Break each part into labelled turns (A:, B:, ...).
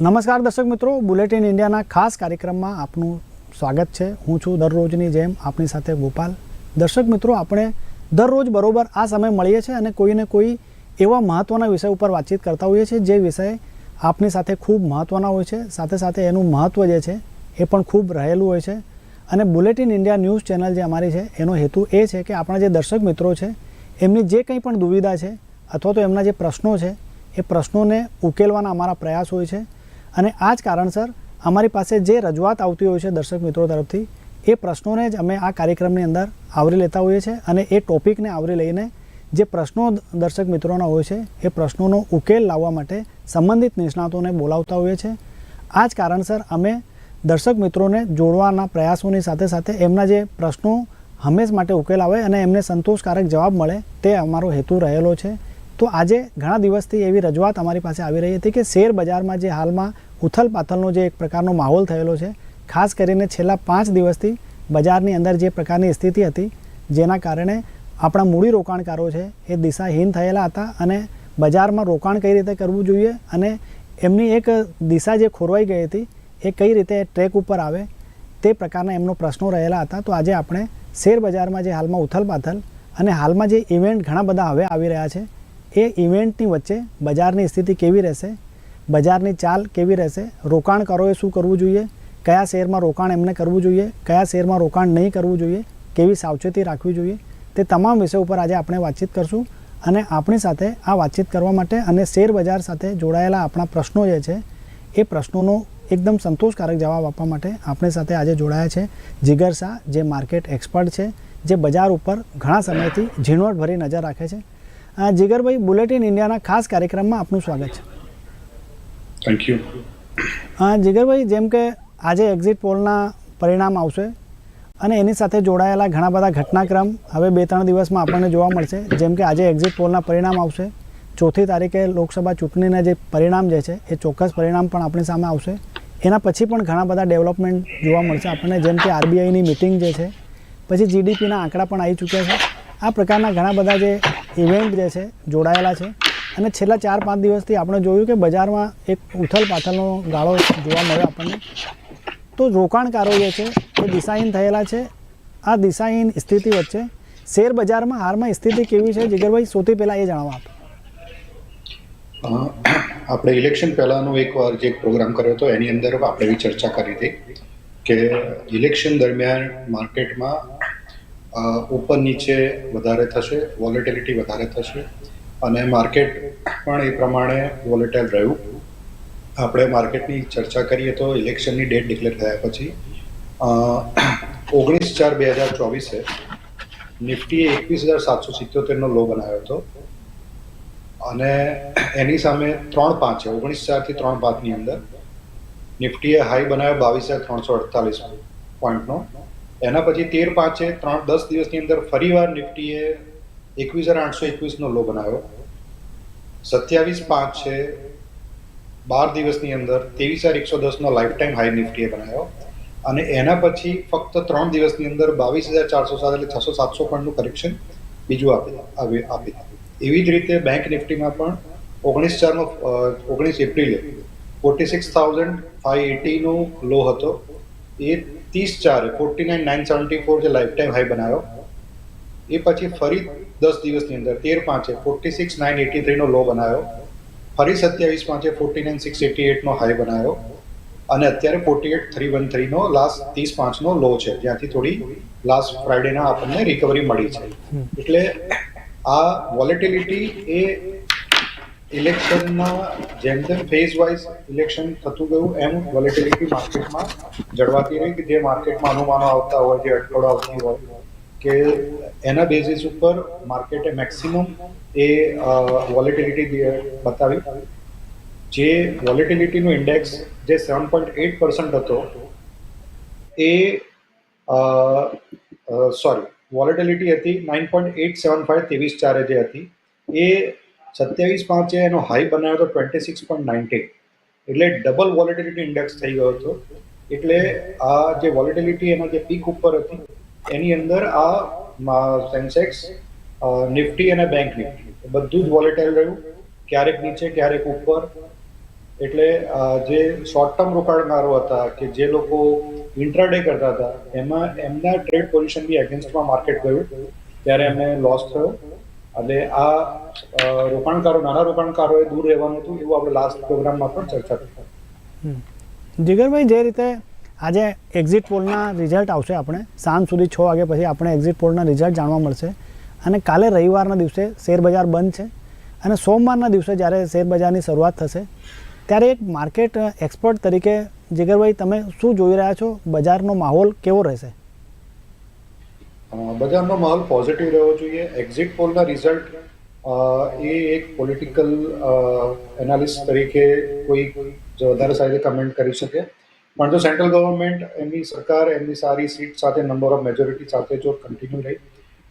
A: નમસ્કાર દર્શક મિત્રો, બુલેટિન ઇન્ડિયાના ખાસ કાર્યક્રમમાં આપનું સ્વાગત છે. હું છું દરરોજની જેમ આપની સાથે ગોપાલ. દર્શક મિત્રો, આપણે દરરોજ બરોબર આ સમય મળીએ છીએ અને કોઈને કોઈ એવા મહત્ત્વના વિષય ઉપર વાતચીત કરતા હોઈએ છીએ જે વિષય આપની સાથે ખૂબ મહત્ત્વના હોય છે. સાથે સાથે એનું મહત્ત્વ જે છે એ પણ ખૂબ રહેલું હોય છે. અને બુલેટિન ઇન્ડિયા ન્યૂઝ ચેનલ જે અમારી છે, એનો હેતુ એ છે કે આપણા જે દર્શક મિત્રો છે, એમની જે કંઈ પણ દુવિધા છે અથવા તો એમના જે પ્રશ્નો છે, એ પ્રશ્નોને ઉકેલવાના અમારા પ્રયાસ હોય છે. અને આ જ કારણસર અમારી પાસે જે રજૂઆત આવતી હોય છે દર્શક મિત્રો તરફથી, એ પ્રશ્નોને જ અમે આ કાર્યક્રમની અંદર આવરી લેતા હોઈએ છીએ અને એ ટોપિકને આવરી લઈને જે પ્રશ્નો દર્શક મિત્રોના હોય છે, એ પ્રશ્નોનો ઉકેલ લાવવા માટે સંબંધિત નિષ્ણાતોને બોલાવતા હોઈએ છીએ. આ જ કારણસર અમે દર્શક મિત્રોને જોડવાના પ્રયાસોની સાથે સાથે એમના જે પ્રશ્નો હંમેશ માટે ઉકેલ આવે અને એમને સંતોષકારક જવાબ મળે તે અમારો હેતુ રહેલો છે. તો આજે ઘણા દિવસથી એવી રજૂઆત અમારી પાસે આવી રહી હતી કે શેર બજારમાં જે હાલમાં ઉથલ પાથલનો જે એક પ્રકારનો માહોલ થયેલો છે, ખાસ કરીને છેલ્લા પાંચ દિવસથી બજારની અંદર જે પ્રકારની સ્થિતિ હતી, જેના કારણે આપણા મૂડી રોકાણકારો છે, એ દિશાહીન થયેલા હતા અને બજારમાં રોકાણ કઈ રીતે કરવું જોઈએ અને એમની એક દિશા જે ખોરવાઈ ગઈ હતી, એ કઈ રીતે ટ્રેક ઉપર આવે, તે પ્રકારના એમનો પ્રશ્નો રહેલા હતા. તો આજે આપણે શેર બજારમાં જે હાલમાં ઉથલ પાથલ અને હાલમાં જે ઇવેન્ટ ઘણા બધા હવે આવી રહ્યા છે, એ ઇવેન્ટની વચ્ચે બજારની સ્થિતિ કેવી રહેશે બજારની ચાલ કેવી રહેશે? રોકાણકારોએ શું કરવું જોઈએ? કયા શેરમાં રોકાણ એમને કરવું જોઈએ? કયા શેરમાં રોકાણ નહીં કરવું જોઈએ? કેવી સાવચેતી રાખવી જોઈએ? તે તમામ વિષય ઉપર આજે આપણે વાતચીત કરશું અને આપણી સાથે આ વાતચીત કરવા માટે અને શેર બજાર સાથે જોડાયેલા આપણા પ્રશ્નો જે છે, એ પ્રશ્નોનો એકદમ સંતોષકારક જવાબ આપવા માટે આપણી સાથે આજે જોડાયા છે જીગર શાહ, જે માર્કેટ એક્સપર્ટ છે, જે બજાર ઉપર ઘણા સમયથી ઝીણવટભરી નજર રાખે છે. જીગરભાઈ, બુલેટિન ઇન્ડિયાના ખાસ કાર્યક્રમમાં આપનું સ્વાગત છે.
B: થેન્ક યુ
A: હા જીગરભાઈ, જેમ કે આજે એક્ઝિટ પોલના પરિણામ આવશે અને એની સાથે જોડાયેલા ઘણા બધા ઘટનાક્રમ હવે બે ત્રણ દિવસમાં આપણને જોવા મળશે. જેમ કે આજે એક્ઝિટ પોલના પરિણામ આવશે. ચોથી તારીખે લોકસભા ચૂંટણીના જે પરિણામ જે છે, એ ચોક્કસ પરિણામ પણ આપણી સામે આવશે. એના પછી પણ ઘણા બધા ડેવલપમેન્ટ જોવા મળશે. આપણને જેમ કે આરબીઆઈની મિટિંગ જે છે, પછી જીડીપીના આંકડા પણ આવી ચૂક્યા છે. આ પ્રકારના ઘણા બધા જે ઇવેન્ટ જે છે, જોડાયેલા છે. અને છેલ્લા ચાર, પાંચ દિવસથી આપણે જોયું કે બજારમાં એક ઉથલ પાથલનો ગાળો જોવા મળ્યો આપણને. તો રોકાણકારો જે છે, એ દિશાહીન થયેલા છે. આ દિશાહીન સ્થિતિ વચ્ચે શેર બજારમાં હાલમાં સ્થિતિ કેવી છે, જીગરભાઈ, સૌથી પહેલાં એ જણાવો આપ.
B: આપણે ઇલેક્શન પહેલાંનો એકવાર જે પ્રોગ્રામ કર્યો હતો, એની અંદર આપણે એવી ચર્ચા કરી હતી કે ઇલેક્શન દરમિયાન માર્કેટમાં ઉપર નીચે વધારે થશે, વોલેટિલિટી વધારે થશે અને માર્કેટ પણ એ પ્રમાણે વોલેટાઇલ રહ્યું. આપણે માર્કેટની ચર્ચા કરીએ તો ઇલેક્શનની ડેટ ડિક્લેર થયા પછી ઓગણીસ ચાર બે હજાર ચોવીસે નિફ્ટીએ એકવીસ હજાર સાતસો સિત્યોતેરનો લો બનાવ્યો હતો. અને એની સામે ત્રણ પાંચ છે, ઓગણીસ ચારથી ત્રણ પાંચની અંદર નિફ્ટીએ હાઈ બનાવ્યો બાવીસ હજાર ત્રણસો અડતાલીસ પોઈન્ટનો. એના પછી તેર પાંચે ત્રણ દસ દિવસની અંદર ફરીવાર નિફ્ટીએ એકવીસ હજાર આઠસો એકવીસનો લો બનાવ્યો. સત્યાવીસ પાંચ છે. બાર દિવસની અંદર ત્રેવીસ હજાર એકસો દસનો લાઈફ ટાઈમ હાઈ નિફ્ટીએ બનાવ્યો. અને એના પછી ફક્ત ત્રણ દિવસની અંદર બાવીસ હજાર ચારસો સાત એટલે છસો સાતસો પોઈન્ટનું કરેક્શન બીજું આપી આપી એવી જ રીતે બેંક નિફ્ટીમાં પણ ઓગણીસ ચારનો ઓગણીસ એપ્રિલે ફોર્ટી સિક્સ થાઉઝન્ડ ફાઈવ એટીનો લો હતો. એ ત્રીસ ચારે forty nine nine seventy four જે લાઈફ ટાઈમ હાઈ બનાવ્યો. એ પછી ફરી દસ દિવસની અંદર તેર પાંચે ફોર્ટી સિક્સ નાઇન એટી થ્રીનો લો બનાવ્યો. ફરી સત્યાવીસ પાંચે ફોર્ટી નાઇન સિક્સ એટી એટનો હાઈ બનાવ્યો. અને અત્યારે ફોર્ટી એટ થ્રી વન થ્રીનો લાસ્ટ ત્રીસ પાંચનો લો છે, જ્યાંથી થોડી લાસ્ટ ફ્રાઈડેના આપણને રિકવરી મળી છે. એટલે આ વોલેટિલિટી એ ઇલેક્શનમાં જેમ જેમ ફેઝ વાઇઝ ઇલેક્શન થતું ગયું, એમ વોલેટિલિટી માર્કેટમાં જળવાતી રહી કે જે માર્કેટમાં અનુમાનો આવતા હોય, જે અટકળો આવતી હોય કે એના બેઝિસ ઉપર માર્કેટે મેક્સિમમ એ વોલેટિલિટી બતાવી. જે વોલેટિલિટીનો ઇન્ડેક્સ જે સેવન પોઈન્ટ એટ પર્સન્ટ હતો, એ સોરી વોલેટિલિટી હતી nine point eight seven five ત્રેવીસ ચારે જે હતી, એ સત્યાવીસ પાંચે એનો હાઈ બનાવ્યો હતો ટ્વેન્ટી સિક્સ પોઈન્ટ નાઇન્ટી એટલે ડબલ વોલેટિલિટી ઇન્ડેક્સ થઈ ગયો હતો. એટલે આ જે વોલેટિલિટી એના જે પીક ઉપર હતી એની અંદર આ સેન્સેક્સ નિફ્ટી અને બેંક નિફ્ટી. બધું જ વોલેટાઇલ રહ્યું. ક્યારેક નીચે, ક્યારેક ઉપર. એટલે જે શોર્ટ ટર્મ રોકાણકારો હતા કે જે લોકો ઇન્ટ્રાડે કરતા હતા, એમાં એમના ટ્રેડ પોઝિશન બી અગેન્સ્ટમાં માર્કેટ ગયું. ત્યારે એમને લોસ થયો. એટલે આ રોકાણકારો, નાના રોકાણકારોએ દૂર રહેવાનું હતું, એવું આપણે લાસ્ટ પ્રોગ્રામમાં પણ ચર્ચા કરી.
A: જીગરભાઈ, જે રીતે આજે એક્ઝિટ પોલના રિઝલ્ટ આવશે આપણે. સાંજ સુધી છ વાગ્યા પછી આપણે એક્ઝિટ પોલના રિઝલ્ટ જાણવા મળશે. અને કાલે રવિવારના દિવસે શેરબજાર બંધ છે. અને સોમવારના દિવસે જ્યારે શેરબજારની શરૂઆત થશે, ત્યારે એક માર્કેટ એક્સપર્ટ તરીકે જીગરભાઈ, તમે શું જોઈ રહ્યા છો? બજારનો માહોલ કેવો રહેશે?
B: બજારનો માહોલ પોઝિટિવ રહેવો જોઈએ. એક્ઝિટ પોલના રિઝલ્ટ એ એક પોલિટિકલ એનાલિસ્ટ તરીકે કોઈ વધારે સારી કમેન્ટ કરી શકે. પણ જો સેન્ટ્રલ ગવર્મેન્ટ એમની સરકાર એમની સારી સીટ સાથે નંબર ઓફ મેજોરિટી સાથે જો કન્ટિન્યુ રહી,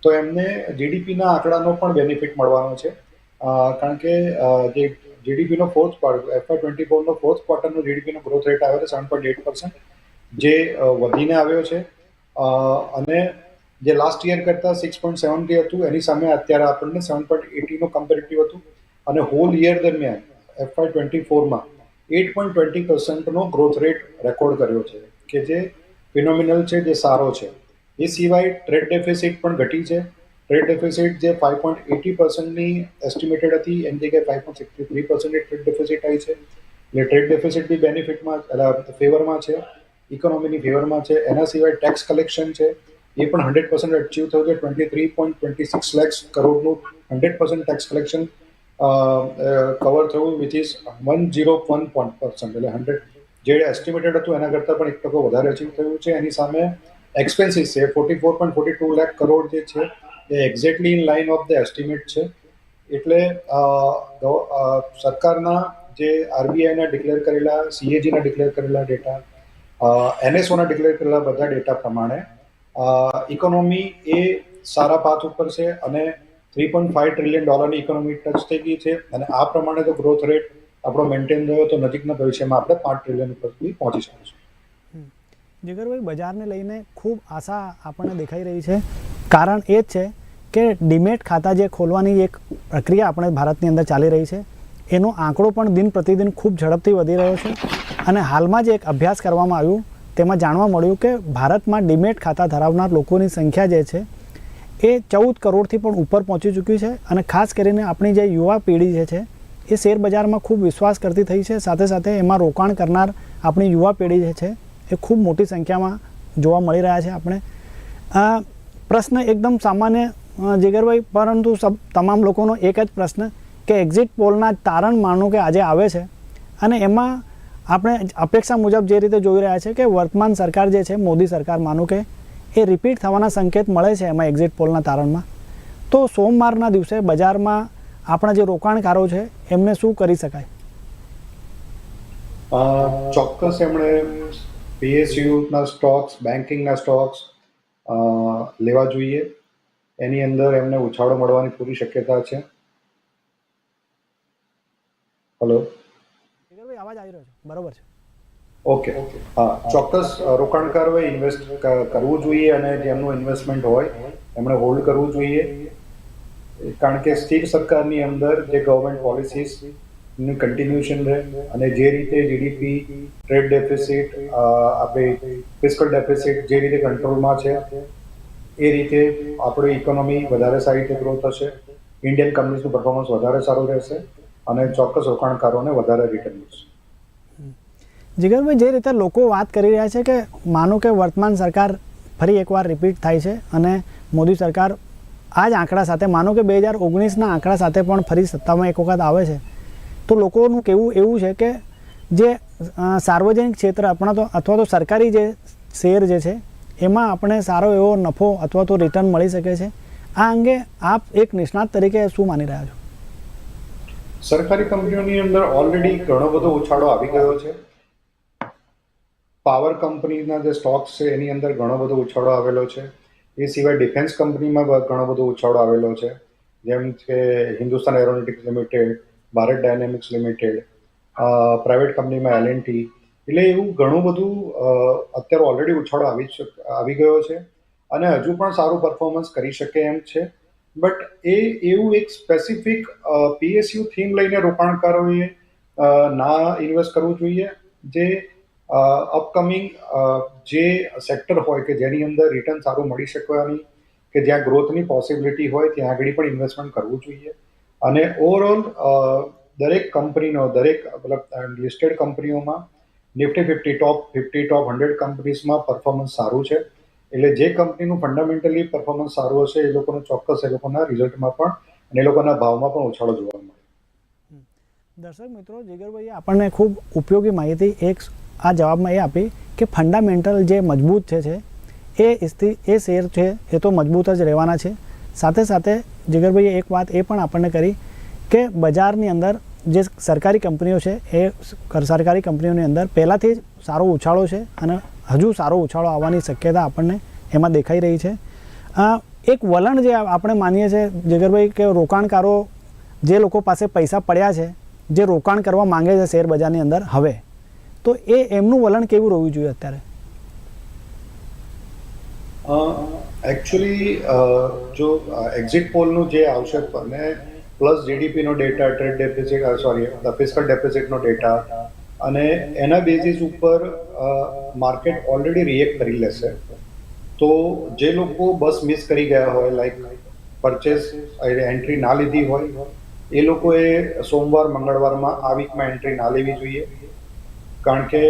B: તો એમને જીડીપીના આંકડાનો પણ બેનિફિટ મળવાનો છે. કારણ કે જે જીડીપીનો ફોર્થ ક્વાર્ટર એફઆઈ ટ્વેન્ટી ફોરનો ફોર્થ ક્વાર્ટરનો જીડીપીનો ગ્રોથ રેટ આવ્યો છે સેવન પોઈન્ટ એટ પર્સન્ટ જે વધીને આવ્યો છે. અને જે લાસ્ટ યર કરતાં સિક્સ પોઈન્ટ સેવન્ટી હતું, એની સામે અત્યારે આપણને સેવન પોઈન્ટ એટીનું કમ્પેરેટિવ હતું. અને હોલ યર દરમિયાન એફઆઈ ટ્વેન્ટી ફોરમાં એટ પોઈન્ટ ટ્વેન્ટી પર્સન્ટનો ગ્રોથ રેટ રેકોર્ડ કર્યો છે, કે જે ફિનોમિનલ છે, જે સારો છે. એ સિવાય ટ્રેડ ડેફિસિટ પણ ઘટી છે. ટ્રેડ ડેફિસિટ જે ફાઇવ પોઈન્ટ એટી પર્સન્ટની એસ્ટિમેટેડ હતી એની જગ્યાએ ફાઇવ પોઈન્ટ સિક્સટી થ્રી પર્સન્ટની ટ્રેડ ડેફિસિટ આવી છે. એટલે ટ્રેડ ડેફિસિટ બી બેનિફિટમાં ફેવરમાં છે ઇકોનોમીની ફેવરમાં છે. એના સિવાય ટેક્સ કલેક્શન છે, એ પણ હંડ્રેડ પર્સન્ટ અચીવ થયું છે. Twenty three point twenty six lakhs કરોડનું hundred percent tax collection cover થયું with is one zero one point percent એટલે હંડ્રેડ જે એસ્ટિમેટેડ હતું એના કરતાં પણ એક ટકો વધારે અચીવ થયું છે. એની સામે એક્સપેન્સીસ છે forty four point forty two lakh crore જે છે, એ exactly in line of the estimate છે. એટલે સરકારના જે આરબીઆઈના ડિક્લેર કરેલા સીએજીના ડિક્લેર કરેલા ડેટા એનએસઓના ડિક્લેર કરેલા બધા ડેટા પ્રમાણે ઇકોનોમી એ સારા પાથ ઉપર છે અને થ્રી પોઈન્ટ ફાઇવ ટ્રિલિયન ડોલરની ઇકોનોમી ટચ થઈ ગઈ છે અને આ પ્રમાણે તો ગ્રોથ રેટ આપણો મેન્ટેન રહ્યો તો નજીકના ભવિષ્યમાં આપણે પાંચ ટ્રિલિયન ઉપર પહોંચી શકીશું.
A: જીગરભાઈ, બજારને લઈને ખૂબ આશા આપણને દેખાઈ રહી છે. કારણ એ જ છે કે ડીમેટ ખાતા જે ખોલવાની એક પ્રક્રિયા આપણે ભારતની અંદર ચાલી રહી છે, એનો આંકડો પણ દિન પ્રતિદિન ખૂબ ઝડપથી વધી રહ્યો છે. અને હાલમાં જ એક અભ્યાસ કરવામાં આવ્યું, તેમાં જાણવા મળ્યું કે ભારતમાં ડીમેટ ખાતા ધરાવનાર લોકોની સંખ્યા જે છે એ ચૌદ કરોડથી પણ ઉપર પહોંચી ચૂક્યું છે અને ખાસ કરીને આપણી જે યુવા પેઢી જે છે, એ શેર બજારમાં ખૂબ વિશ્વાસ કરતી થઈ છે. સાથે સાથે એમાં રોકાણ કરનાર આપણી યુવા પેઢી જે છે, એ ખૂબ મોટી સંખ્યામાં જોવા મળી રહ્યા છે આપણે. પ્રશ્ન એકદમ સામાન્ય જીગરભાઈ, પરંતુ સબ, તમામ લોકોનો એક જ પ્રશ્ન કે એક્ઝિટ પોલના તારણ માનો કે આજે આવે છે? અને એમાં આપણે અપેક્ષા મુજબ જે રીતે જોઈ રહ્યા છે કે વર્તમાન સરકાર જે છે, મોદી સરકાર માનું કે એ રિપીટ થવાના સંકેત મળે છે એમાં એક્ઝિટ પોલના તારણમાં. તો સોમવારના દિવસે બજારમાં આપણા જે રોકાણકારો છે એમને શું કરી શકાય?
B: ચોક્કસ એમણે પીએસયુના સ્ટોક્સ બેન્કિંગના સ્ટોક્સ લેવા જોઈએ. એની અંદર એમને ઉછાળો મળવાની પૂરી શક્યતા છે. હલો
A: અવાજ આવી રહ્યો છે. બરોબર છે.
B: ઓકે હા ચોક્કસ અ, રોકાણકારોએ ઇન્વેસ્ટ કરવું જોઈએ અને જેમનું ઇન્વેસ્ટમેન્ટ હોય એમણે હોલ્ડ કરવું જોઈએ. કારણ કે સ્થિર સરકારની અંદર જે ગવર્મેન્ટ પોલિસીસનું કન્ટિન્યુએશન રહે અને જે રીતે જીડીપી ટ્રેડ ડેફિસિટ આપણે ફિસ્કલ ડેફિસિટ જે રીતે કંટ્રોલમાં છે એ રીતે આપણી ઇકોનોમી વધારે સારી રીતે ગ્રો થશે. ઇન્ડિયન કંપનીઝનું પરફોર્મન્સ વધારે સારું રહેશે અને ચોક્કસ રોકાણકારોને વધારે રિટર્ન મળશે.
A: જીગરભાઈ, જે રીતે લોકો વાત કરી રહ્યા છે કે માનો કે વર્તમાન સરકાર ફરી એકવાર રિપીટ થાય છે અને મોદી સરકાર આ જ આંકડા સાથે, માનો કે બે હજાર ઓગણીસના આંકડા સાથે પણ ફરી સત્તામાં એક વખત આવે છે, તો લોકોનું કહેવું એવું છે કે જે સાર્વજનિક ક્ષેત્ર આપણા તો, અથવા તો સરકારી જે શેર જે છે, એમાં આપણે સારો એવો નફો અથવા તો રિટર્ન મળી શકે છે. આ અંગે આપ એક નિષ્ણાત તરીકે શું માની રહ્યા છો?
B: સરકારી કંપનીઓની અંદર ઓલરેડી ઘણો બધો ઉછાળો આવી ગયો છે. પાવર કંપનીના જે સ્ટોક્સ છે એની અંદર ઘણો બધો ઉછાળો આવેલો છે. એ સિવાય ડિફેન્સ કંપનીમાં ઘણો બધો ઉછાળો આવેલો છે. જેમ કે Hindustan aeronautics limited Bharat dynamics limited private કંપનીમાં એલ એન્ડ ટી. એટલે એવું ઘણું બધું અત્યારે ઓલરેડી ઉછાળો આવી આવી ગયો છે અને હજુ પણ સારું પરફોર્મન્સ કરી શકે એમ છે. બટ એ એવું એક સ્પેસિફિક પીએસયુ થીમ લઈને રોકાણકારોએ અ, ના ઇન્વેસ્ટ કરવું જોઈએ જે અપકમિંગ જે સેક્ટર હોય કે જેની અંદર રિટર્ન સારું મળી શકવાની કે જ્યાં ગ્રોથની પોસિબિલિટી હોય, ત્યાં આગળ પણ ઇન્વેસ્ટમેન્ટ કરવું જોઈએ. અને ઓવરઓલ દરેક કંપનીનો દરેક, મતલબ લિસ્ટેડ કંપનીઓમાં Nifty fifty top fifty top hundred કંપનીઝમાં performance સારું છે. એટલે જે કંપનીનું ફંડામેન્ટલી પરફોર્મન્સ સારું હશે, એ લોકોનું ચોક્કસ એ લોકોના રિઝલ્ટમાં પણ અને એ લોકોના ભાવમાં પણ ઉછાળો જોવા મળે.
A: દર્શક મિત્રો, જીગરભાઈએ આપણને ખૂબ ઉપયોગી માહિતી એક આ જવાબમાં એ આપી કે ફંડામેન્ટલ જે મજબૂત છે એ એ શેર છે, એ તો મજબૂત જ રહેવાના છે. સાથે સાથે જીગરભાઈએ એક વાત એ પણ આપણને કરી કે બજારની અંદર જે સરકારી કંપનીઓ છે, એ સરકારી કંપનીઓની અંદર પહેલાંથી જ સારો ઉછાળો છે અને હજુ સારો ઉછાળો આવવાની શક્યતા આપણને એમાં દેખાઈ રહી છે. એક વલણ જે આપણે માનીએ છીએ જીગરભાઈ, કે રોકાણકારો જે લોકો પાસે પૈસા પડ્યા છે, જે રોકાણ કરવા માંગે છે શેર બજારની અંદર, હવે તો એ એમનું વલણ કેવું રહેવું જોઈએ અત્યારે?
B: એકચ્યુઅલી જો એક્ઝિટ પોલનું જે આવશે અને plus જીડીપીનો data trade deficit sorry fiscal ડેફિસિટનો data અને એના બેઝિસ ઉપર માર્કેટ ઓલરેડી રિએક્ટ કરી લેશે. તો જે લોકો બસ મિસ કરી ગયા હોય લાઈક પરચેસ એન્ટ્રી ના લીધી હોય, એ લોકોએ સોમવાર, મંગળવારમાં આ વીકમાં એન્ટ્રી ના લેવી જોઈએ. કારણ કે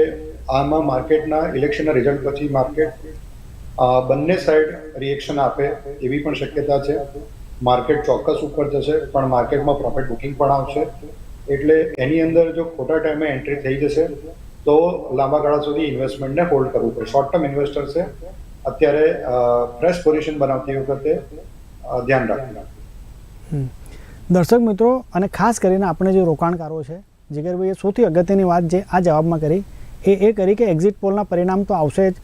B: આમાં માર્કેટના ઇલેક્શનના રિઝલ્ટ પછી માર્કેટ બંને સાઈડ રિએક્શન આપે એવી પણ શક્યતા છે. માર્કેટ ચોક્કસ ઉપર જશે, પણ માર્કેટમાં પ્રોફિટ બુકિંગ પણ આવશે. એટલે એની અંદર જો ખોટા ટાઈમે એન્ટ્રી થઈ જશે, તો લાંબા ગાળા સુધી ઇન્વેસ્ટમેન્ટને હોલ્ડ કરવું પડે. શોર્ટ ટર્મ ઇન્વેસ્ટર્સે અત્યારે ફ્રેશ પોઝિશન બનાવતી વખતે ધ્યાન રાખવું.
A: દર્શક મિત્રો, અને ખાસ કરીને આપણે જે રોકાણકારો છે જીગરભાઈએ સૌથી અગત્યની વાત જે આ જવાબમાં કરી, એ એ કરી કે એક્ઝિટ પોલના પરિણામ તો આવશે જ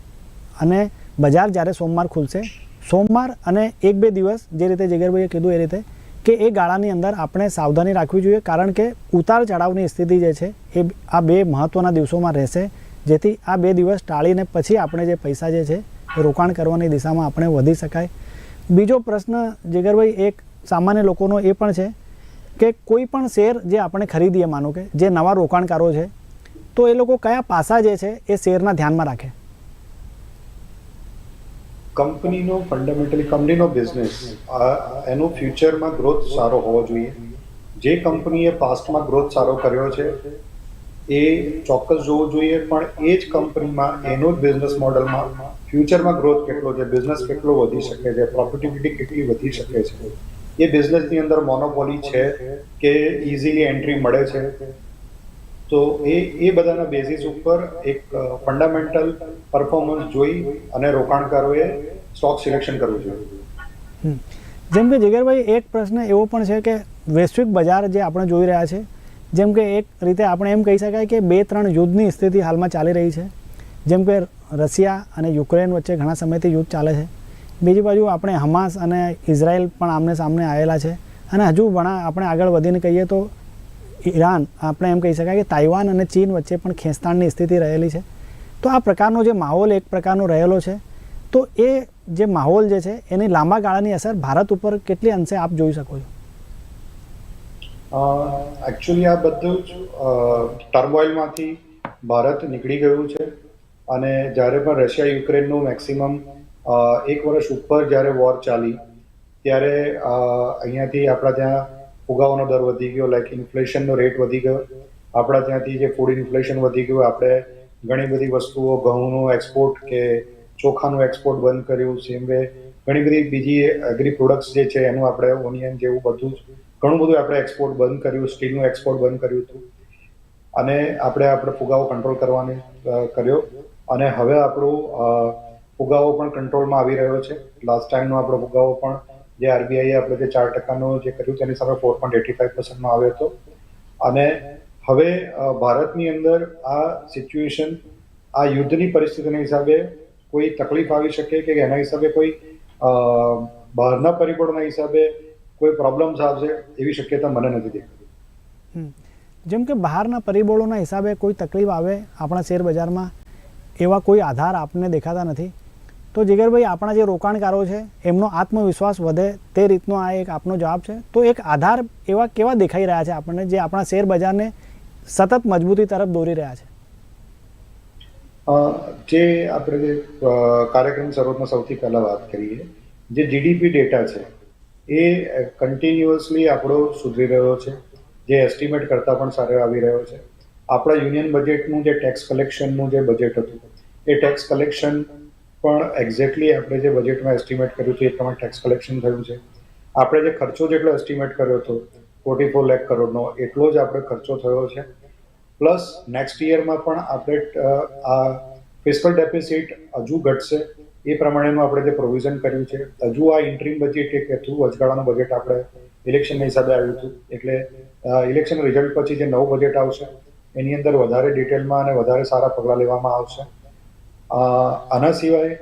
A: અને બજાર જ્યારે સોમવાર ખુલશે, સોમવાર અને એક બે દિવસ જે રીતે જીગરભાઈએ કીધું એ રીતે કે એ ગાળાની અંદર આપણે સાવધાની રાખવી જોઈએ કારણ કે ઉતાર ચઢાવની સ્થિતિ જે છે એ આ બે મહત્ત્વના દિવસોમાં રહેશે, જેથી આ બે દિવસ ટાળીને પછી આપણે જે પૈસા જે છે એ રોકાણ કરવાની દિશામાં આપણે વધી શકાય. બીજો પ્રશ્ન જીગરભાઈ એક સામાન્ય લોકોનો એ પણ છે કે કોઈ પણ શેર જે આપણે ખરીદીએ, માનો કે જે નવા રોકાણકારો છે, તો એ લોકો કયા પાસા જે છે એ શેરના ધ્યાનમાં રાખે?
B: કંપનીનો ફંડામેન્ટલી કંપનીનો બિઝનેસ એનો ફ્યુચરમાં ગ્રોથ સારો હોવો જોઈએ. જે કંપનીએ પાસ્ટમાં ગ્રોથ સારો કર્યો છે, એ ચોક્કસ જોવું જોઈએ, પણ એ જ કંપનીમાં, એનો જ બિઝનેસ મોડલમાં ફ્યુચરમાં ગ્રોથ કેટલો છે બિઝનેસ કેટલો વધી શકે છે પ્રોફિટેબિલિટી કેટલી વધી શકે છે. એ બિઝનેસની અંદર મોનોપોલી છે કે ઇઝીલી એન્ટ્રી મળે છે. તો એ એ બધાના બેઝિસ ઉપર એક ફંડામેન્ટલ પરફોર્મન્સ જોઈ અને રોકાણકારોએ સ્ટોક સિલેક્શન કરવું જોઈએ.
A: જેમ કે જગરભાઈ એક પ્રશ્ન એવો પણ છે કે વૈશ્વિક બજાર જે આપણે જોઈ રહ્યા છે જેમ કે એક રીતે આપણે એમ કહી શકાય કે બે ત્રણ યુદ્ધની સ્થિતિ હાલમાં ચાલી રહી છે. જેમ કે રશિયા અને યુક્રેન વચ્ચે ઘણા સમયથી યુદ્ધ ચાલે છે. બીજી બાજુ આપણે હમાસ અને ઇઝરાયલ પણ આમને સામને આવેલા છે. અને હજુ ઘણા આપણે આગળ વધીને કહીએ તો ઈરાન આપણે એમ કહી શકાય કે તાઇવાન અને ચીન વચ્ચે પણ ખેંચતાણની સ્થિતિ રહેલી છે. તો આ પ્રકારનો જે માહોલ એક પ્રકારનો રહેલો છે. તો એ જે માહોલ જે છે એની લાંબા ગાળાની અસર ભારત ઉપર કેટલી અંશે આપ જોઈ શકો છો?
B: એકચ્યુઅલી આ બધું જ ટર્મોઇલમાંથી ભારત નીકળી ગયું છે. અને જ્યારે પણ રશિયા યુક્રેનનું મેક્સિમમ એક વર્ષ ઉપર જ્યારે વોર ચાલી, ત્યારે અહીંયાથી આપણા ત્યાં ફુગાવાનો દર વધી ગયો. લાઈક ઇન્ફ્લેશનનો રેટ વધી ગયો. આપણા ત્યાંથી જે ફૂડ ઇન્ફ્લેશન વધી ગયું, આપણે ઘણી બધી વસ્તુઓ, ઘઉંનું એક્સપોર્ટ કે ચોખાનું એક્સપોર્ટ બંધ કર્યું સેમ વે ઘણી બધી બીજી એગ્રી પ્રોડક્ટ્સ જે છે, એનું આપણે ઓનિયન જેવું બધું જ, ઘણું બધું આપણે એક્સપોર્ટ બંધ કર્યું સ્ટીલનું એક્સપોર્ટ બંધ કર્યું હતું. અને આપણે આપણે ફુગાવો કંટ્રોલ કરવાની કર્યો. અને હવે આપણું ફુગાવો પણ કંટ્રોલમાં આવી રહ્યો છે. લાસ્ટ ટાઈમનો આપણો ફુગાવો પણ જે આરબીઆઈએ આપણે જે ચાર ટકાનો જે કર્યું તેની સામે ફોર પોઈન્ટ એટી ફાઈવ પર્સન્ટમાં આવ્યો હતો. અને હવે ભારતની અંદર આ સિચ્યુએશન આ યુદ્ધની પરિસ્થિતિના હિસાબે કોઈ તકલીફ આવી શકે કે એના હિસાબે કોઈ બહારના પરિબળોના હિસાબે કોઈ પ્રોબ્લેમ્સ આવશે એવી શક્યતા મને નથી દેખાતી.
A: જેમ કે બહારના પરિબળોના હિસાબે કોઈ તકલીફ આવે આપણા શેર બજારમાં એવા કોઈ આધાર આપને દેખાતા નથી? તો જીગરભાઈ, આપણા જે રોકાણકારો છે, એમનો આત્મવિશ્વાસ વધે તે રીતનો આ એક આપનો જવાબ છે. તો એક આધાર એવા કેવા દેખાઈ રહ્યા છે આપણને, જે આપણા શેર બજારને સતત મજબૂતી તરફ દોરી રહ્યા છે?
B: જે આપણે જે કાર્યક્રમ શરૂઆતમાં સૌથી પહેલા વાત કરીએ, જે જીડીપી ડેટા છે, એ કન્ટિન્યુઅસલી આપણો સુધરી રહ્યો છે. જે એસ્ટિમેટ કરતાં પણ સારો આવી રહ્યો છે. આપણા યુનિયન બજેટનું જે ટેક્સ કલેક્શનનું જે બજેટ હતું, એ ટેક્સ કલેક્શન પણ એક્ઝેક્ટલી આપણે જે બજેટમાં એસ્ટિમેટ કર્યું છે એ પ્રમાણે ટેક્સ કલેક્શન થયું છે. આપણે જે ખર્ચો જેટલો એસ્ટિમેટ કર્યો હતો ફોર્ટી ફોર લેખ કરોડનો, એટલો જ આપણે ખર્ચો થયો છે. પ્લસ નેક્સ્ટ યરમાં પણ આપણે આ ફિસ્કલ ડેફિસિટ હજુ ઘટશે. એ પ્રમાણેનું આપણે જે પ્રોવિઝન કર્યું છે, હજુ આ ઇન્ટ્રીમ બજેટ એક હતું વચગાળાનું બજેટ આપણે ઇલેક્શનના હિસાબે આવ્યું હતું. એટલે ઇલેક્શન રિઝલ્ટ પછી જે નવું બજેટ આવશે, એની અંદર વધારે ડિટેલમાં અને વધારે સારા પગલાં લેવામાં આવશે. આના સિવાય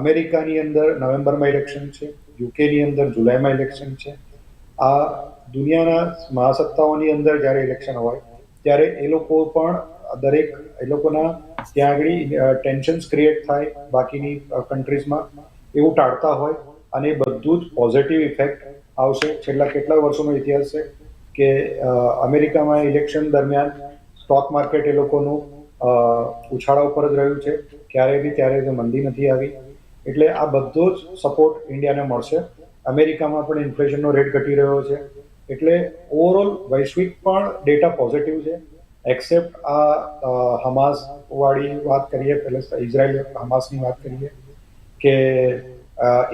B: અમેરિકાની અંદર નવેમ્બરમાં ઇલેક્શન છે, યુકેની અંદર જુલાઈમાં ઇલેક્શન છે. આ દુનિયાના મહાસત્તાઓની અંદર જ્યારે ઇલેક્શન હોય, ત્યારે એ લોકો પણ દરેક, એ લોકોના ત્યાં આગળ ટેન્શન્સ ક્રિએટ થાય બાકીની કન્ટ્રીઝમાં એવું ટાળતા હોય અને એ બધું જ પોઝિટિવ ઇફેક્ટ આવશે. છેલ્લા કેટલા વર્ષોનો ઇતિહાસ છે કે અમેરિકામાં ઇલેક્શન દરમિયાન સ્ટોક માર્કેટ એ લોકોનું ઉછાળા ઉપર જ રહ્યું છે. ક્યારેય બી ત્યારે મંદી નથી આવી, એટલે આ બધો જ સપોર્ટ ઇન્ડિયાને મળશે. અમેરિકામાં પણ ઇન્ફ્લેશનનો રેટ ઘટી રહ્યો છે. એટલે ઓવરઓલ વૈશ્વિક પણ ડેટા પોઝિટિવ છે. એક્સેપ્ટ આ હમાસવાળી વાત કરીએ, પહેલા ઇઝરાયલ હમાસની વાત કરીએ કે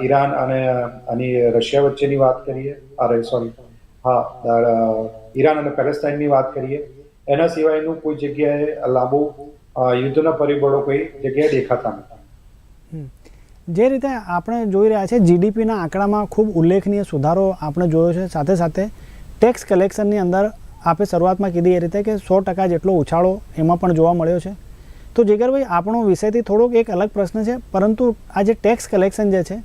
B: ઈરાન અને આની રશિયા વચ્ચેની વાત કરીએ, અરે સોરી હા ઈરાન અને પેલેસ્ટાઇનની વાત કરીએ. એના સિવાયનું કોઈ જગ્યાએ લાંબુ યુદ્ધના પરિબળો કોઈ જગ્યાએ દેખાતા નથી
A: જે રીતે આપણે જોઈ રહ્યા છે જીડીપીના આંકડામાં ખૂબ ઉલ્લેખનીય સુધારો આપણે જોયો છે. સાથે સાથે ટેક્સ કલેક્શનની અંદર આપણે શરૂઆતમાં કીધી એ રીતે કે સો ટકા જેટલો ઉછાળો એમાં પણ જોવા મળ્યો છે. તો જીગરભાઈ આપણો વિષયથી થોડોક એક અલગ પ્રશ્ન છે પરંતુ આ જે ટેક્સ કલેક્શન જે છે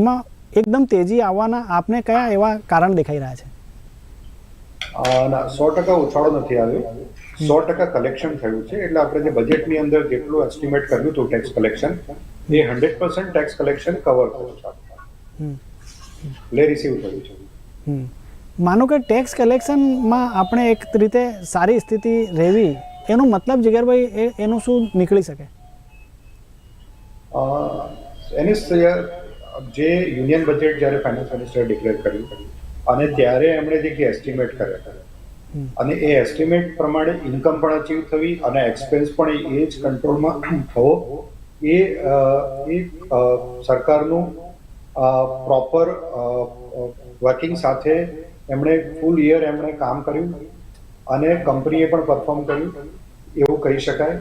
A: એમાં એકદમ તેજી આવવાના આપને કયા એવા કારણ દેખાઈ રહ્યા છે?
B: ના સો ટકા ઉછાળો નથી આવ્યો. સો ટકા કલેક્શન થયું છે એટલે આપણે જે બજેટની અંદર જેટલું એસ્ટિમેટ કર્યું હતું ટેક્સ કલેક્શન એ hundred percent tax collection cover થયું છે. એટલે રિસીવ થયું છે
A: હમ. માનો કે ટેક્સ કલેક્શનમાં આપણે એક રીતે સારી સ્થિતિ રહેવી એનો મતલબ જીગરભાઈ એ એનું શું નીકળી શકે
B: એની જે યુનિયન બજેટ જ્યારે ફાઇનાન્સ મિનિસ્ટરે ડિક્લેર કર્યું અને ત્યારે એમણે જે એસ્ટિમેટ કર્યા. અને એ એસ્ટિમેટ પ્રમાણે ઇન્કમ પણ અચીવ થવી અને એક્સપેન્સ પણ એ જ કંટ્રોલમાં થવો. એ એ સરકારનું પ્રોપર વર્કિંગ સાથે એમણે ફૂલ યર એમણે કામ કર્યું અને કંપનીએ પણ પરફોર્મ કર્યું, એવું કહી શકાય.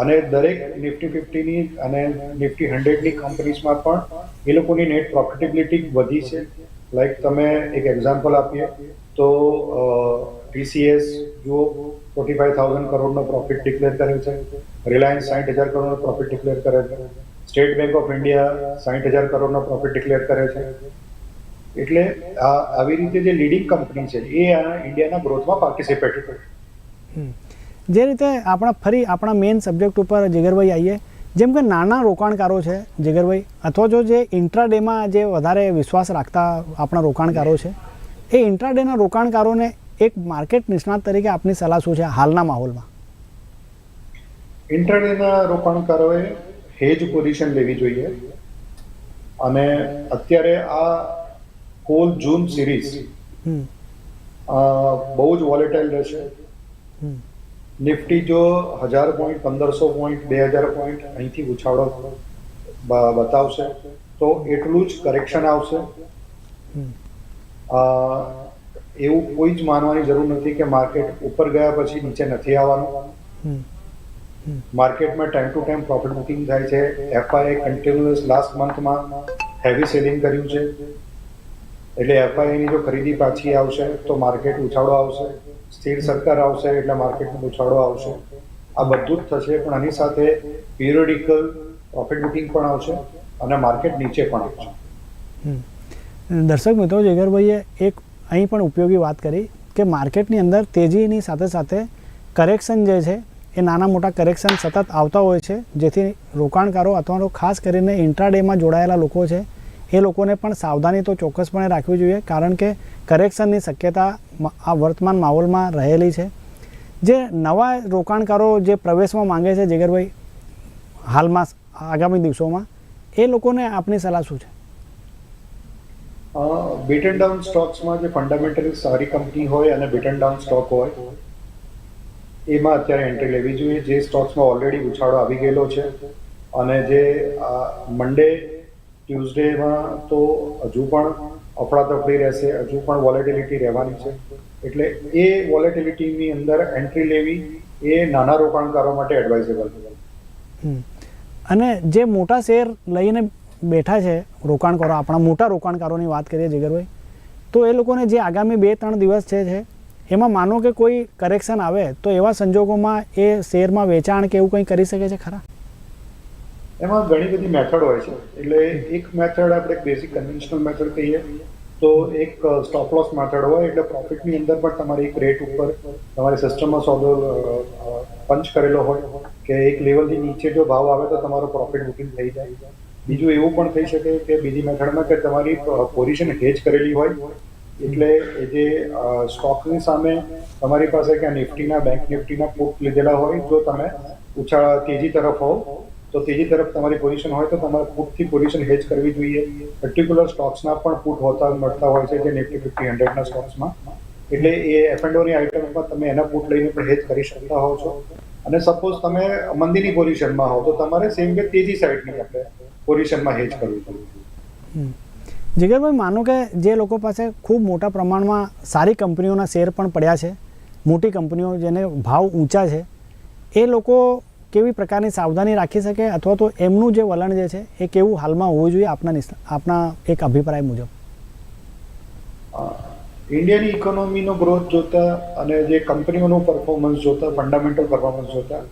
B: અને દરેક નિફ્ટી ફિફ્ટીની અને નિફ્ટી હંડ્રેડની કંપનીઝમાં પણ એ લોકોની નેટ પ્રોફિટેબિલિટી વધી છે. લાઈક તમે એક એક્ઝામ્પલ આપીએ. તો ટીસીએસ જુઓ ફોર્ટી ફાઈવ થાઉઝન્ડ કરોડનો પ્રોફિટ ડિક્લેર કર્યો છે. રિલાયન્સ સાઠ હજાર કરોડનો પ્રોફિટ ડિક્લેર કરે છે. સ્ટેટ બેંક ઓફ ઇન્ડિયા સાઠ હજાર કરોડનો પ્રોફિટ ડિક્લેર કરે છે. એટલે આ, આવી રીતે જે લીડિંગ કંપની છે, એ આ ઇન્ડિયાના ગ્રોથમાં પાર્ટિસિપેટ કરે.
A: જે રીતે આપણા ફરી આપણા મેઇન સબ્જેક્ટ ઉપર જીગરભાઈ આવીએ જેમ કે નાના રોકાણકારો છે જીગરભાઈ, અથવા જો જે ઇન્ટ્રાડેમાં જે વધારે વિશ્વાસ રાખતા આપણા રોકાણકારો છે એ ઇન્ટ્રાડેના રોકાણકારોને એક માર્કેટ નિષ્ણાત તરીકે આપની સલાહ શું છે હાલના માહોલમાં?
B: ઇન્ટ્રાડેના રોકાણકારોએ હેજ પોઝિશન લેવી જોઈએ. અને અત્યારે આ હોલ જૂન સિરીઝ બહુ જ વોલેટાઇલ રહેશે. નિફ્ટી જો હજાર પોઈન્ટ પંદરસો પોઈન્ટ બે હજાર પોઈન્ટ અહીંથી ઉછાળો બતાવશે તો એટલું જ કરેક્શન આવશે. એવું કોઈ જ માનવાની જરૂર નથી કે માર્કેટ ઉપર ગયા પછી નીચે નથી આવવાનું. માર્કેટમાં time to time profit booking થાય છે. એફઆઈએ કન્ટિન્યુઅસ લાસ્ટ મંથમાં હેવી સેલિંગ કર્યું છે. એટલે એફઆઈની જો ખરીદી પાછી આવશે તો માર્કેટ ઉછાળો આવશે. સ્થિર સરકાર આવશે એટલે માર્કેટમાં ઉછાળો આવશે. આ બધું જ થશે પણ આની સાથે પિરિયોડિકલ પ્રોફિટ બુકિંગ પણ આવશે અને માર્કેટ નીચે પણ આવશે.
A: દર્શક મિત્રો જેગરભાઈએ એક અહીં પણ ઉપયોગી વાત કરી કે માર્કેટની અંદર તેજીની સાથે સાથે કરેક્શન જે છે, એ નાના મોટા કરેક્શન સતત આવતા હોય છે, જેથી રોકાણકારો અથવા તો ખાસ કરીને ઇન્ટ્રાડેમાં જોડાયેલા લોકો છે, એ લોકોને પણ સાવધાની તો ચોક્કસપણે રાખવી જોઈએ, કારણ કે કરેક્શનની શક્યતા આ વર્તમાન માહોલમાં રહેલી છે. જે નવા રોકાણકારો જે પ્રવેશમાં માંગે છે જીગરભાઈ હાલમાં, આગામી દિવસોમાં, એ લોકોને આપની સલાહ શું છે?
B: બીટ એન્ડ ડાઉન સ્ટોક્સમાં જે ફંડામેન્ટલી સારી કંપની હોય અને બેટન ડાઉન સ્ટોક હોય, એમાં અત્યારે એન્ટ્રી લેવી જોઈએ. જે સ્ટોક્સમાં ઓલરેડી ઉછાળો આવી ગયેલો છે અને જે મંડે ટ્યુઝડેમાં તો હજુ પણ અફડાતફડી રહેશે, હજુ પણ વોલેટિલિટી રહેવાની છે. એટલે એ વોલેટિલિટીની અંદર એન્ટ્રી લેવી એ નાના રોકાણકારો માટે એડવાઇઝેબલ છે.
A: અને જે મોટા શેર લઈને બેઠા છે રોકાણકારો આપણા મોટા રોકાણકારોની વાત કરીએ, જીગરભાઈ. તો એ લોકોને જે આગામી બે, ત્રણ દિવસ છે એમાં માનો કે કોઈ કરેક્શન આવે, તો એવા સંજોગોમાં એ શેરમાં વેચાણ કે એવું કંઈ કરી શકે છે ખરા?
B: એમાં ઘણી બધી મેથડ હોય છે. એટલે એક મેથડ આપણે બેઝિક કન્વેન્શનલ મેથડ કહીએ, તો એક સ્ટોપ લોસ મેથડ હોય. એટલે પ્રોફિટની અંદર પણ તમારી એક રેટ ઉપર તમારી સિસ્ટમમાં સોદો પંચ કરેલો હોય કે એક લેવલથી નીચે જો ભાવ આવે તો તમારો પ્રોફિટ બુકિંગ થઈ જાય. બીજું એવું પણ થઈ શકે કે બીજી મેથડમાં કે તમારી પોઝિશન હેજ કરેલી હોય, એટલે જે સ્ટોકની સામે તમારી પાસે ક્યાં નિફ્ટીના બેંક નિફ્ટીના પુટ લીધેલા હોય, જો તમે ઉછાળ, તેજી તરફ હોવ, તો તેજી તરફ તમારી પોઝિશન હોય તો તમારે પુટથી પોઝિશન હેજ કરવી જોઈએ. પર્ટિક્યુલર સ્ટોક્સના પણ પુટ હોતા, મળતા હોય છે જે નિફ્ટી ફિફ્ટી હંડ્રેડના સ્ટોક્સમાં એટલે એ એફએનડોની આઇટમમાં તમે એના પુટ લઈને પણ હેજ કરી શકતા હો છો. અને સપોઝ તમે મંદીની પોઝિશનમાં હો તો તમારે સેમ કે તેજી સાઈડની આપણે પોઝિશનમાં હેજ કરવું પડે.
A: જીગરભાઈ માનો કે જે લોકો પાસે ખૂબ મોટા પ્રમાણમાં સારી કંપનીઓના શેર પણ પડ્યા છે મોટી કંપનીઓ જેને ભાવ ઊંચા છે એ લોકો કેવી પ્રકારની સાવધાની રાખી શકે અથવા તો એમનું જે વલણ જે છે એ કેવું હાલમાં હોવું જોઈએ આપના આપના એક અભિપ્રાય મુજબ?
B: ઇન્ડિયન ઇકોનોમીનો ગ્રોથ જોતા અને જે કંપનીઓનું પરફોર્મન્સ જોતા ફંડામેન્ટલ પરફોર્મન્સ જોતા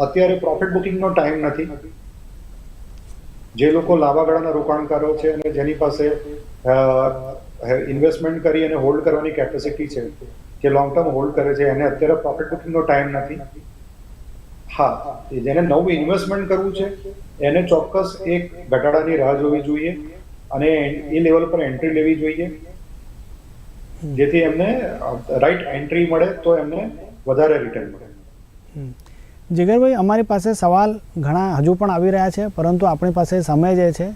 B: અત્યારે પ્રોફિટ બુકિંગનો ટાઈમ નથી. જે લોકો લાંબા ગાળાના રોકાણકારો છે અને જેની પાસે ઇન્વેસ્ટમેન્ટ કરી અને હોલ્ડ કરવાની કેપેસિટી છે જે લોંગ ટર્મ હોલ્ડ કરે છે, એને અત્યારે પ્રોફિટ બુકિંગનો ટાઈમ નથી. હા, જેને નવું ઇન્વેસ્ટમેન્ટ કરવું છે, એને ચોક્કસ એક ઘટાડાની રાહ જોવી જોઈએ અને એ લેવલ પર એન્ટ્રી લેવી જોઈએ. જેથી એમને રાઈટ એન્ટ્રી મળે તો એમને વધારે રિટર્ન મળે.
A: જીગરભાઈ, અમારી પાસે સવાલ ઘણા હજુ પણ આવી રહ્યા છે, પરંતુ આપણી પાસે સમય જે છે,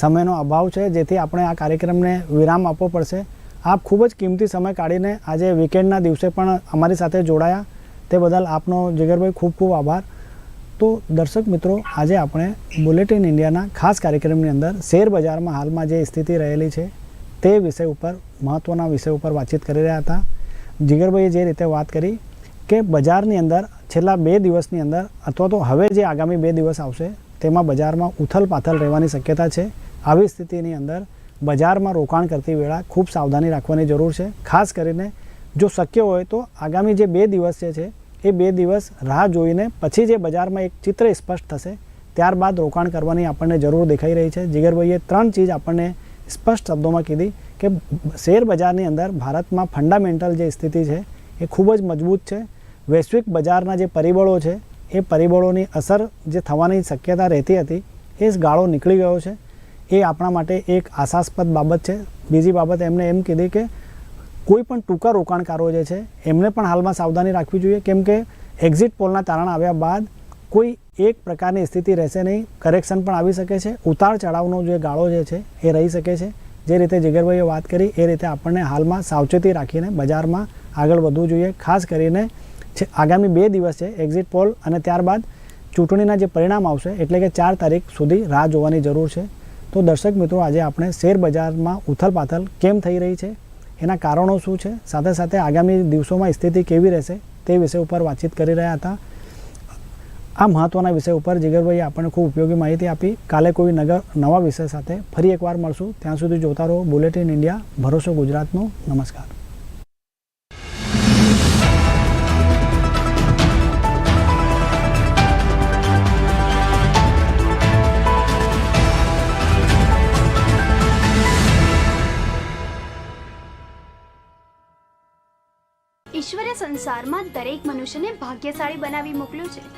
A: સમયનો અભાવ છે, જેથી આપણે આ કાર્યક્રમને વિરામ આપવો પડશે. આપ ખૂબ જ કિંમતી સમય કાઢીને આજે વીકેન્ડના દિવસે પણ અમારી સાથે જોડાયા. તે બદલ આપનો જીગરભાઈ ખૂબ ખૂબ આભાર. તો દર્શક મિત્રો, આજે આપણે બુલેટિન ઇન્ડિયાના ખાસ કાર્યક્રમની અંદર શેર બજારમાં હાલમાં જે સ્થિતિ રહેલી છે, તે વિષય ઉપર મહત્ત્વના વિષય ઉપર વાતચીત કરી રહ્યા હતા. જીગરભાઈએ જે રીતે વાત કરી કે બજારની અંદર છેલ્લા બે દિવસની અંદર, અથવા તો હવે જે આગામી બે દિવસ આવશે, તેમાં બજારમાં ઉથલ પાથલ રહેવાની શક્યતા છે. આવી સ્થિતિની અંદર બજારમાં રોકાણ કરતી વેળા ખૂબ સાવધાની રાખવાની જરૂર છે. ખાસ કરીને જો શક્ય હોય તો આગામી જે બે દિવસ જે છે, એ બે દિવસ રાહ જોઈને પછી જે બજારમાં એક ચિત્ર સ્પષ્ટ થશે, ત્યારબાદ રોકાણ કરવાની આપણને જરૂર દેખાઈ રહી છે. જીગરભાઈએ ત્રણ ચીજ આપણને સ્પષ્ટ શબ્દોમાં કીધી કે શેર બજારની અંદર ભારતમાં ફંડામેન્ટલ જે સ્થિતિ છે, એ ખૂબ જ મજબૂત છે. વૈશ્વિક બજારના જે પરિબળો છે, એ પરિબળોની અસર જે થવાની શક્યતા રહેતી હતી, એ ગાળો નીકળી ગયો છે. એ આપણા માટે એક આશાસ્પદ બાબત છે. બીજી બાબત એમને એમ કીધી કે કોઈ પણ ટૂંકા રોકાણકારો જે છે, એમને પણ હાલમાં સાવધાની રાખવી જોઈએ, કેમ કે એક્ઝિટ પોલના તારણ આવ્યા બાદ કોઈ એક પ્રકારની સ્થિતિ રહેશે નહીં કરેક્શન પણ આવી શકે છે. ઉતાર ચઢાવનો જે ગાળો જે છે, એ રહી શકે છે. જે રીતે જીગરભાઈએ વાત કરી, એ રીતે આપણને હાલમાં સાવચેતી રાખીને બજારમાં આગળ વધવું જોઈએ, ખાસ કરીને છે. આગામી બે દિવસ એક્ઝિટ પોલ અને ત્યારબાદ ચૂંટણીના જે પરિણામ આવશે, એટલે કે ચાર તારીખ સુધી રાહ જોવાની જરૂર છે. તો દર્શક મિત્રો, આજે આપણે શેર બજારમાં ઉથલપાથલ કેમ થઈ રહી છે, એના કારણો શું છે, સાથે સાથે આગામી દિવસોમાં સ્થિતિ કેવી રહેશે, તે વિષય ઉપર વાતચીત કરી રહ્યા હતા. આ મહત્ત્વના વિષય ઉપર જીગરભાઈએ આપણને ખૂબ ઉપયોગી માહિતી આપી. કાલે કોઈ નગર નવા વિષય સાથે ફરી એકવાર મળશું. ત્યાં સુધી જોતા રહો બુલેટિન ઇન્ડિયા, ભરોસો ગુજરાતનો. નમસ્કાર.
C: સંસારમાં દરેક મનુષ્યને ભાગ્યશાળી બનાવી મોકલ્યું છે.